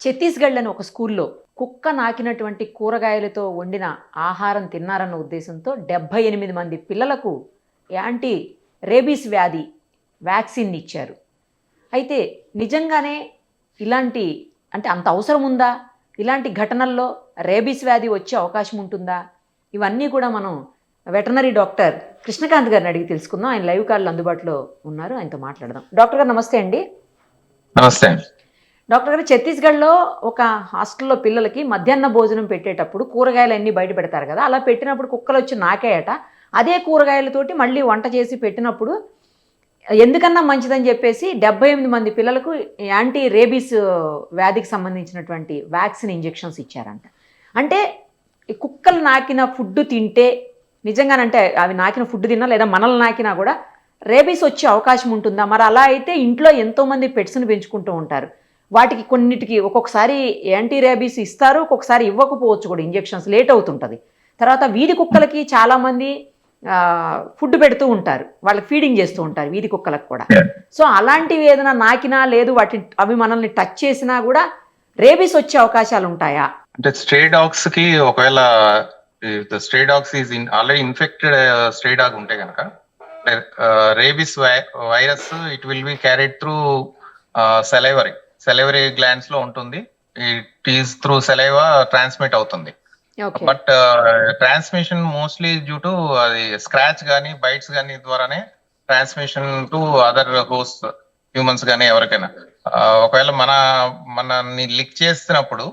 ఛత్తీస్గఢ్లోని ఒక స్కూల్లో కుక్క నాకినటువంటి కూరగాయలతో వండిన ఆహారం తిన్నారన్న ఉద్దేశంతో డెబ్భై ఎనిమిది మంది పిల్లలకు యాంటీ రేబీస్ వ్యాధి వ్యాక్సిన్ ఇచ్చారు. అయితే నిజంగానే ఇలాంటి అంటే అంత అవసరం ఉందా? ఇలాంటి ఘటనల్లో రేబీస్ వ్యాధి వచ్చే అవకాశం ఉంటుందా? ఇవన్నీ కూడా మనం వెటనరీ డాక్టర్ కృష్ణకాంత్ గారిని అడిగి తెలుసుకుందాం. ఆయన లైవ్ కాల్ అందుబాటులో ఉన్నారు. ఆయనతో మాట్లాడదాం. డాక్టర్ గారు నమస్తే అండి. నమస్తే అండి. డాక్టర్ గారు ఛత్తీస్గఢ్లో ఒక హాస్టల్లో పిల్లలకి మధ్యాహ్న భోజనం పెట్టేటప్పుడు కూరగాయలు అన్నీ బయట పెడతారు కదా అలా పెట్టినప్పుడు కుక్కలు వచ్చి నాకేయట. అదే కూరగాయలతోటి మళ్ళీ వంట చేసి పెట్టినప్పుడు ఎందుకన్నా మంచిదని చెప్పేసి డెబ్బై ఎనిమిది మంది పిల్లలకు యాంటీ రేబీస్ వ్యాధికి సంబంధించినటువంటి వ్యాక్సిన్ ఇంజెక్షన్స్ ఇచ్చారంట. అంటే కుక్కలు నాకిన ఫుడ్ తింటే నిజంగానంటే అవి నాకిన ఫుడ్ తిన్నా లేదా మనల్ని నాకినా కూడా రేబీస్ వచ్చే అవకాశం ఉంటుందా? మరి అలా అయితే ఇంట్లో ఎంతోమంది పెట్స్ని పెంచుకుంటూ ఉంటారు. వాటికి కొన్నిటికి ఒక్కొక్కసారి యాంటీ రేబీస్ ఇస్తారు ఒక్కొక్కసారి ఇవ్వకపోవచ్చు కూడా. ఇంజెక్షన్స్ లేట్ అవుతుంటుంది. తర్వాత వీధి కుక్కలకి చాలామంది ఫుడ్ పెడుతూ ఉంటారు. వాళ్ళకి ఫీడింగ్ చేస్తూ ఉంటారు వీధి కుక్కలకు కూడా. సో అలాంటివి ఏదైనా నాకినా లేదు వాటి అవి మనల్ని టచ్ చేసినా కూడా రేబీస్ వచ్చే అవకాశాలు ఉంటాయా? అంటే స్ట్రే డాగ్స్కి ఒకవేళ stray dogs is in already infected stray dog ఉంటే కనుక rabies virus it will be carried through salivary. Salivary గ్లాండ్స్లో ఉంటుంది. It is through saliva transmit అవుతుంది. But transmission mostly due to అది స్క్రాచ్ గానీ బైట్స్ గానీ ద్వారానే transmission to other host humans గానీ ఎవరికైనా. ఒకవేళ మన మనని లిక్ చేస్తున్నప్పుడు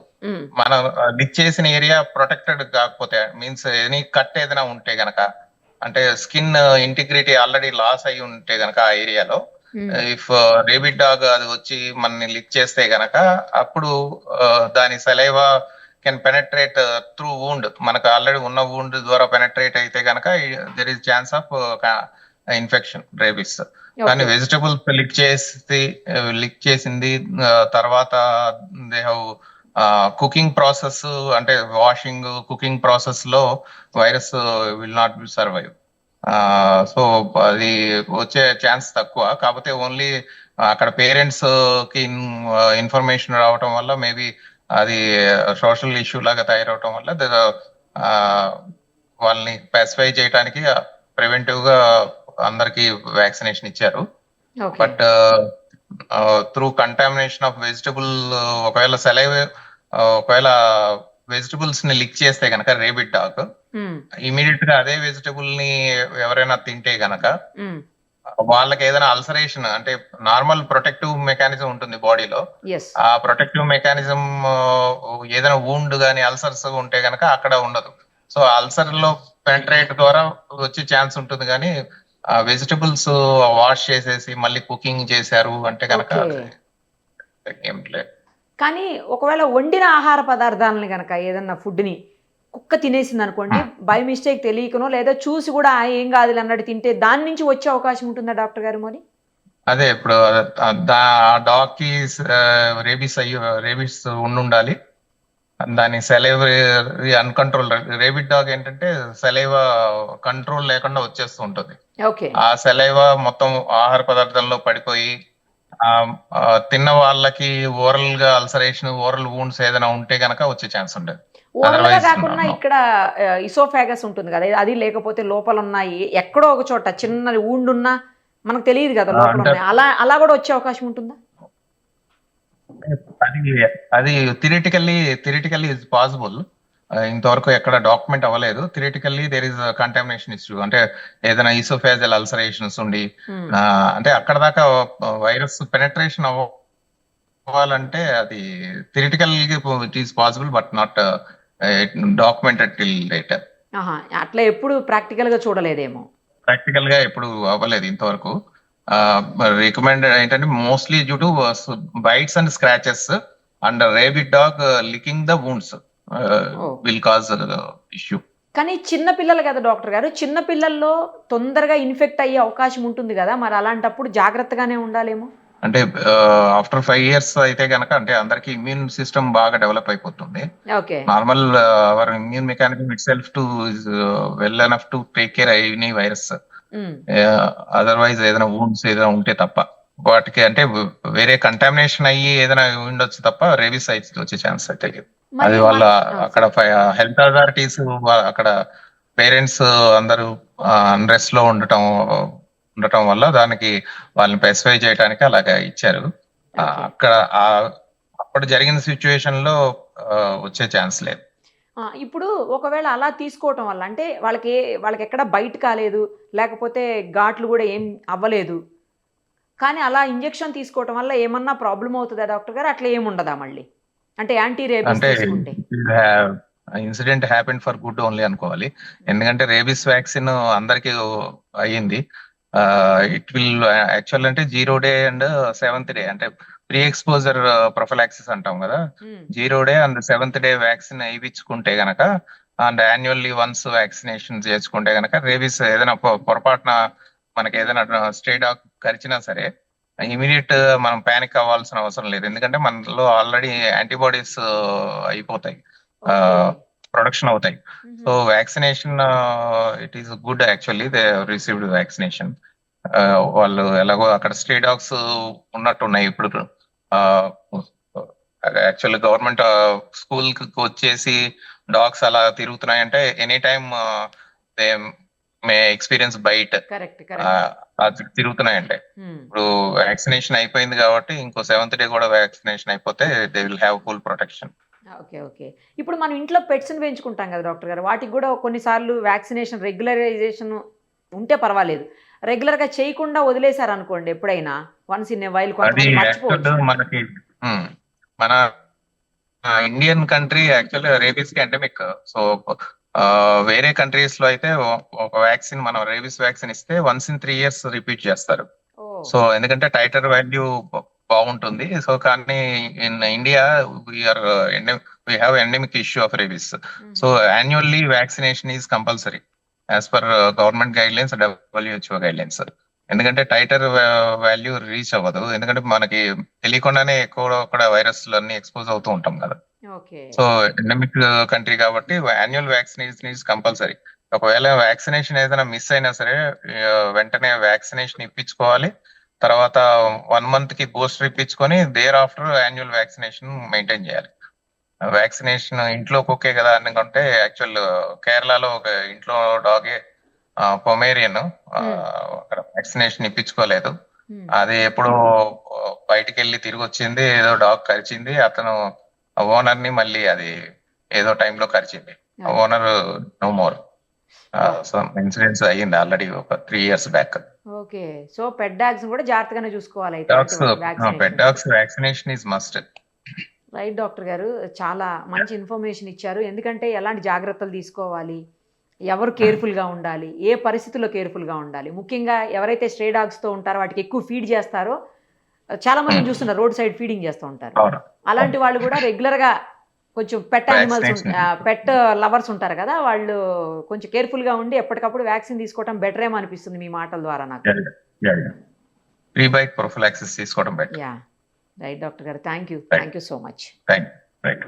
మన లిక్ చేసిన ఏరియా ప్రొటెక్టెడ్ కాకపోతే మీన్స్ ఎనీ కట్ ఏదైనా ఉంటే గనక అంటే స్కిన్ ఇంటిగ్రిటీ ఆల్రెడీ లాస్ అయి ఉంటే గనక ఆ ఏరియాలో ఇఫ్ రేబిడ్ డాగ్ అది వచ్చి మనని లిక్ చేస్తే గనక అప్పుడు ఆ, దాని saliva can penetrate through wound మనకు ఆల్రెడీ ఉన్న వూండ్ ద్వారా పెనట్రేట్ అయితే గనక there is chance of infection rabies కానీ వెజిటబుల్స్ లిక్ చేసి లిక్ చేసింది ఆ, తర్వాత దే హ్యావ్ కుకింగ్ ప్రాసెస్ అంటే వాషింగ్ కుకింగ్ ప్రాసెస్లో virus will not be survive so అది వచ్చే ఛాన్స్ తక్కువ. కాకపోతే ఓన్లీ అక్కడ పేరెంట్స్కి ఇన్ఫర్మేషన్ రావటం వల్ల మేబీ అది సోషల్ ఇష్యూ లాగా తయారవటం వల్ల వాళ్ళని స్పెసిఫై చేయడానికి ప్రివెంటివ్గా అందరికి వ్యాక్సినేషన్ ఇచ్చారు. But through contamination of vegetable ఒకవేళ సెలైవ్ ఒకవేళ వెజిటబుల్స్ని లిక్ చేస్తే గనక రేబిట్ డాగ్ ఇమీడియట్గా అదే వెజిటబుల్ని ఎవరైనా తింటే గనక వాళ్ళకి ఏదైనా అల్సరేషన్ అంటే నార్మల్ ప్రొటెక్టివ్ మెకానిజం ఉంటుంది బాడీలో ఆ ప్రొటెక్టివ్ మెకానిజం ఏదైనా వూండ్ గానీ అల్సర్స్ ఉంటే గనక అక్కడ ఉండదు. సో అల్సర్లో పెంట్రేట్ ద్వారా వచ్చే ఛాన్స్ ఉంటుంది కానీ ఆ వెజిటబుల్స్ వాష్ చేసేసి మళ్ళీ కుకింగ్ చేశారు అంటే లేదు. కానీ ఒకవేళ వండిన ఆహార పదార్థాలని కనుక ఏదన్నా ఫుడ్ని కుక్క తినేసింది అనుకోండి బై మిస్టేక్ తెలియకనో లేదా చూసి కూడా "ఆ, ఏం కాదులే అన్నట్టు తింటే దాని నుంచి వచ్చే అవకాశం ఉంటుందా డాక్టర్ గారు మరి? అదే ఇప్పుడు డాగ్కి రేబీస్ అయ్యి రేబీస్ ఉండాలి దాని సెలైవ్ అన్కంట్రోల్ రేబిట్ డాగ్ ఏంటంటే సెలైవ కంట్రోల్ లేకుండా వచ్చేస్తూ ఉంటుంది. ఓకే. ఆ సెలైవ మొత్తం ఆహార పదార్థంలో పడిపోయి తిన్న వాళ్ళకి ఓరల్గా అల్సరేషన్ ఓరల్ వూండ్స్ ఏదైనా ఉంటే గనక వచ్చే ఛాన్స్ ఉంటుంది ఓరల్గా కాకుండా. ఇక్కడ ఇసోఫాగస్ ఉంటుంది కదా అది లేకపోతే లోపల ఉన్నాయి ఎక్కడో ఒక చోట చిన్న ఊండున్నా మనకు తెలియదు కదా లోపల ఉన్నాయి అలా అలా కూడా వచ్చే అవకాశం ఉంటుందా? అది అది థిరిటికల్లీ థిరిటికల్లీ ఇస్ పాసిబుల్ ఇంతవరకు ఎక్కడ డాక్యుమెంట్ అవ్వలేదు. Theoretically there is contamination issue అంటే ఏదైనా ఈసోఫేజల్ అల్సరేషన్స్ ఉండి Hmm. అంటే అక్కడ దాకా వైరస్ పెనట్రేషన్ అవ్వాలంటే అది theoretical it is possible but not documented till later ఆహా అట్లా ఎప్పుడు ప్రాక్టికల్గా చూడలేదేమో. ప్రాక్టికల్గా ఎప్పుడు అవ్వలేదు ఇంతవరకు. రికమెండ్ ఏంటంటే mostly due to bites and scratches and rabid dog licking the wounds. Will cause issue కానీ చిన్న పిల్లలు కదా డాక్టర్ గారు? చిన్న పిల్లల్లో తొందరగా ఇన్ఫెక్ట్ అయ్యే అవకాశం ఉంటుంది కదా? మరి అలాంటప్పుడు జాగ్రత్తగానే ఉండాలేమో? అంటే ఆఫ్టర్ ఫైవ్ ఇయర్స్ అయితే గనక అంటే అందరికి ఇమ్యూన్ సిస్టమ్ బాగా డెవలప్ అయిపోతుంది. Normal our immune mechanism itself to well enough to take care any virus otherwise ఏదైనా వూండ్స్ ఏదైనా ఉంటే తప్ప. వాటికి అంటే వేరే కంటామినేషన్ అయ్యి ఏదైనా ఉండొచ్చు తప్ప రేబీస్ అయితే వచ్చే ఛాన్స్ అయితే లేదు. అది వాళ్ళ అక్కడ హెల్త్ అథారిటీస్ అక్కడ పేరెంట్స్ అందరూ అన్రెస్ట్లో ఉండటం ఉండటం వల్ల దానికి వాళ్ళని స్పెసిఫై చేయడానికి అలాగా ఇచ్చారు. అక్కడ అప్పుడు జరిగిన సిచ్యువేషన్లో వచ్చే ఛాన్స్ లేదు. ఇప్పుడు ఒకవేళ అలా తీసుకోవటం వల్ల అంటే వాళ్ళకి వాళ్ళకి ఎక్కడ బయట కాలేదు లేకపోతే ఘాట్లు కూడా ఏం అవ్వలేదు. కానీ అలా ఇంజెక్షన్ తీసుకోవటం వల్ల ఏమన్నా ప్రాబ్లం అవుతుందా డాక్టర్ గారు? అట్లా ఏముండదా మళ్ళీ? అంటే యాంటీ రేబీస్ తీసుకుంటే. Incident happen for good only అనుకోవాలి. ఎందుకంటే రేబీస్ వ్యాక్సిన్ అందరికి అయ్యింది. ఇట్ విల్ యాక్చువల్ అంటే zero day and seventh day అంటే ప్రీ ఎక్స్పోజర్ ప్రొఫలాక్సిస్ అంటాం కదా. Zero day and seventh day vaccine ఇవ్వించుకుంటే గనక అండ్ యాన్యువల్లీ వన్స్ వ్యాక్సినేషన్ చేసుకుంటే గనక రేబీస్ ఏదైనా పొరపాటున మనకి ఏదైనా స్టే డాగ్ కరిచినా సరే ఇమీడియట్ మనం పానిక్ అవ్వాల్సిన అవసరం లేదు. ఎందుకంటే మనలో ఆల్రెడీ యాంటీబాడీస్ అయిపోతాయి. ఓకే. ప్రొడక్షన్ అవుతాయి. ఉహుం. So vaccination it is good actually they received vaccination వాళ్ళు ఎలాగో అక్కడ స్టే డాగ్స్ ఉన్నట్టు ఉన్నాయి ఇప్పుడు యాక్చువల్లీ గవర్నమెంట్ స్కూల్కి వచ్చేసి డాగ్స్ అలా తిరుగుతున్నాయంటే any time they may experience తిరుగుతున్నాయంటే. Um, ఇప్పుడు వ్యాక్సినేషన్ అయిపోయింది కాబట్టి ఇంకో సెవెంత్ డే కూడా వ్యాక్సినేషన్ అయిపోతే they will have full protection. Okay okay. ఇప్పుడు మనం ఇంట్లో పెట్స్ని పెంచుకుంటాం కదా డాక్టర్ గారు. వాటికి కూడా కొన్నిసార్లు వ్యాక్సినేషన్ రెగ్యులరైజేషన్ ఉంటే పర్వాలేదు. రెగ్యులర్గా చేయకుండా వదిలేశారు అనుకోండి ఎప్పుడైనా వన్స్ ఇన్ వైల్ మనకి మన ఇండియన్ కంట్రీ యాక్చువల్ రేబీస్కి ఎండమిక్ సో వేరే కంట్రీస్లో అయితే ఒక వ్యాక్సిన్ మనం రేబీస్ వ్యాక్సిన్ ఇస్తే once in three years repeat చేస్తారు. సో ఎందుకంటే టైటర్ వాల్యూ బాగుంటుంది. సో కానీ in India we are we have endemic issue of rabies so annually vaccination is compulsory as per government guidelines WHO guidelines ఎందుకంటే tighter value reach అవ్వదు. ఎందుకంటే మనకి తెలియకుండానే ఎక్కువ కూడా వైరస్ అన్ని ఎక్స్పోజ్ అవుతూ ఉంటాం కదా. సో ఎండమిక్ కంట్రీ కాబట్టి యాన్యువల్ వ్యాక్సినేషన్ ఈజ్ కంపల్సరీ ఒకవేళ వ్యాక్సినేషన్ ఏదైనా మిస్ అయినా సరే వెంటనే వ్యాక్సినేషన్ ఇప్పించుకోవాలి. తర్వాత వన్ మంత్కి బూస్టర్ ఇప్పించుకొని there after annual vaccination maintain చేయాలి. వ్యాక్సినేషన్ ఇంట్లో కుక్కే కదా అనుకుంటే యాక్చువల్ కేరళలో ఒక ఇంట్లో డాగే పొమేరియన్ అక్కడ వ్యాక్సినేషన్ ఇప్పించుకోలేదు. ఉమ్, అది ఎప్పుడో బయటికి వెళ్ళి తిరిగి వచ్చింది ఏదో డాగ్ కరిచింది అతను ఓనర్ని మళ్ళీ అది ఏదో టైంలో కరిచింది. Owner no more so incidents అయ్యింది ఆల్రెడీ ఒక three years back okay. So pet dogs కూడా జాగ్రత్తగానే చూసుకోవాలి. Pet dogs vaccination is must right doctor గారు. చాలా మంచి ఇన్ఫర్మేషన్ ఇచ్చారు. ఎందుకంటే ఎలాంటి జాగ్రత్తలు తీసుకోవాలి? ఎవరు కేర్ఫుల్గా ఉండాలి? ఏ పరిస్థితుల్లో కేర్ఫుల్గా ఉండాలి? ముఖ్యంగా ఎవరైతే స్ట్రే డాగ్స్తో ఉంటారో వాటికి ఎక్కువ ఫీడ్ చేస్తారో చాలా మంది Hmm. చూస్తున్నారు. రోడ్ సైడ్ ఫీడింగ్ చేస్తూ ఉంటారు. అలాంటి వాళ్ళు కూడా రెగ్యులర్గా కొంచెం పెట్ Vaccination. పెట్ లవర్స్ ఉంటారు కదా వాళ్ళు కొంచెం కేర్ఫుల్గా ఉండి ఎప్పటికప్పుడు వ్యాక్సిన్ తీసుకోవడం బెటర్ ఏమో అనిపిస్తుంది మీ మాటల ద్వారా నాకు. బైట్ ప్రొఫిలాక్సిస్ తీసుకోవడం బెటర్ యా రైట్ డాక్టర్ గారు. Thank you. Thank you so much right